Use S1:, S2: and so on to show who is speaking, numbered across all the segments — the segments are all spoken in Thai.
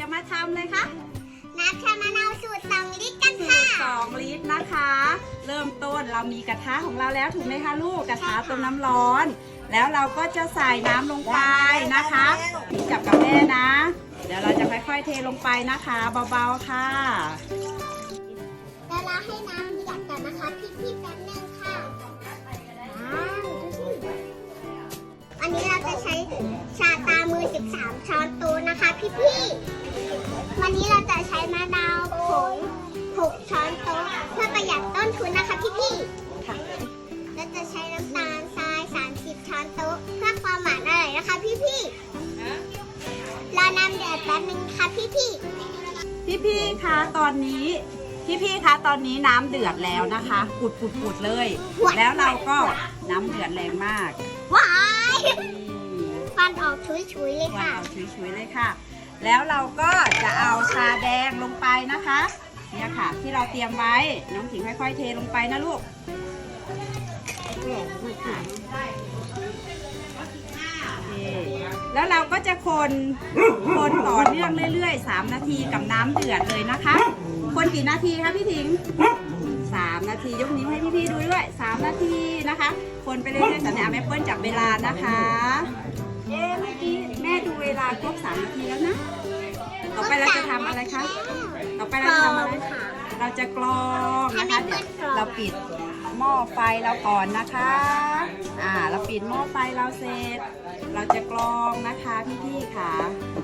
S1: ำเลยคะ
S2: น้ำชามะนาวสูตรสองลิตรกัน
S1: สู
S2: ค่ะ
S1: ตรสองลิตรนะคะ เริ่มต้นเรามีกระทะของเราแล้วถูกไหมคะลูกกระทะต้มน้ำร้อน แล้วเราก็จะใส่น้ำลงไปนะคะจับกับแม่นะ เดี๋ยวเราจะค่อยๆเทลงไปนะคะ เบาๆค่ะ
S2: แล้วเราให้น้ำ วันนี้เราจะใช้มะนาวผง6ช้อนโต๊ะเพื่อประหยัดต้นทุนนะคะพี่พี่ๆ
S1: ค่ะ
S2: และจะใช้น้ำตาลทราย 30 ช้อนโต๊ะเพื่อความหวานอร่อยนะคะพี่พี่ๆรอน้ำเดือดแป๊บนึงค่ะพี่พี่
S1: พี่ๆคะตอนนี้พี่ๆคะตอนนี้น้ำเดือดแล้วนะคะปุดปุดปุดๆๆเลย แล้วเราก็น้ำเดือดแรงมาก
S2: ๆว้าย
S1: นี่
S2: ฟันออกชุยๆเลย
S1: วาง
S2: ค่ะ
S1: เอาชุยๆเลยค่ะ แล้วเราก็จะเอาชาแดงลงไปนะคะเนี่ยค่ะ ที่เราเตรียมไว้น้องถิงค่อยๆเทลงไปนะลูกแล้วเราก็จะคนคนต่อเนื่องเรื่อยๆ 3 นาทีกับน้ำเดือดเลยนะคะ คนกี่นาทีคะพี่ถิง 3 นาทียกนิ้วให้พี่ๆดูด้วย 3 นาทีนะคะ คนไปเรื่อยๆสัญญาแม่เปิ้ลจับเวลานะคะ เอ๊ะเมื่อกี้แม่ดูเวลาครบ3นาทีแล้วนะ ต่อไปเราจะทำอะไรคะ ต่อไปเราจะทำอะไรเราจะกรองนะคะเดี๋ยเราปิดหม้อไฟเราก่อนนะคะ อ่า เราปิดหม้อไฟเราเสร็จ เราจะกรองนะคะพี่ๆค่ะ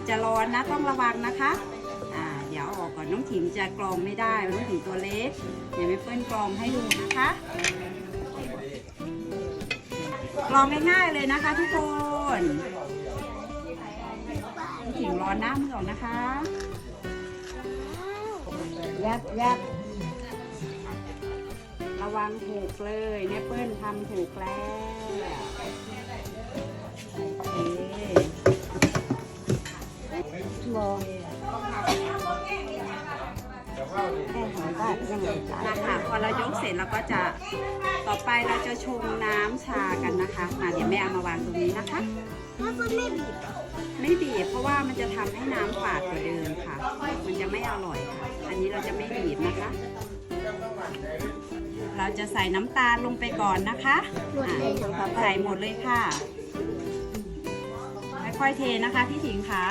S1: จะร้อนนะต้องระวังนะคะ อ่า เดี๋ยวออกก่อนน้องถิมจะกรองไม่ได้ น้องถิมตัวเล็ก เดี๋ยวแม่เปิ้ลกรองให้ดูนะคะ กรองง่ายๆเลยนะคะทุกคน น้องถิมร้อนน้ำมือออกนะคะยับยับระวังถูกเลยเนี่ยเปิ้ลทำถูกแล้วโอเค นะคะ พอเรายกเสร็จเราก็จะต่อไปเราจะชงน้ำชากันนะคะมาเดี๋ยวแม่เอามาวางตรงนี้นะคะ
S2: ถ้าคุณไม่บีบ
S1: ไม่บีบเพราะว่ามันจะทำให้น้ำฝาดกว่าเดิมค่ะ มันจะไม่อร่อยค่ะ อันนี้เราจะไม่บีบนะคะ เราจะใส่น้ำตาลลงไปก่อนนะคะ
S2: หมดเลย
S1: ใส่หมดเลยค่ะค่อยๆเทนะคะพี่ถิงค่ะ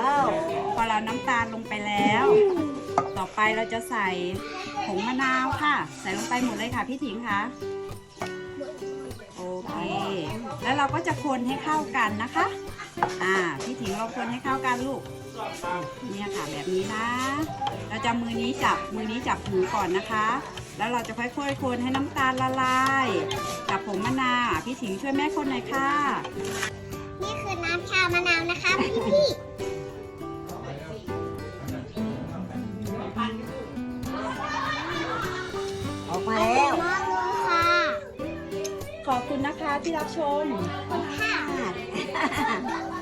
S2: อ้าว
S1: พอเราน้ำตาลลงไปแล้ว ต่อไปเราจะใส่ผงมะนาวค่ะ ใส่ลงไปหมดเลยค่ะพี่ถิงคะโอเค แล้วเราก็จะคนให้เข้ากันนะคะ อ่า พี่ถิงเราคนให้เข้ากันลูก เนี่ยค่ะแบบนี้นะ เราจะมือนี้จับ มือนี้จับหูก่อนนะคะ แล้วเราจะค่อยๆคนให้น้ำตาลละลายกับผงมะนาว พี่ถิงช่วยแม่คนหน่อยค่ะ
S2: นี่คือน้ำชามะนาวนะคะพี่พี่
S1: ขอบคุณนะคะที่รับชม
S2: ค่ะ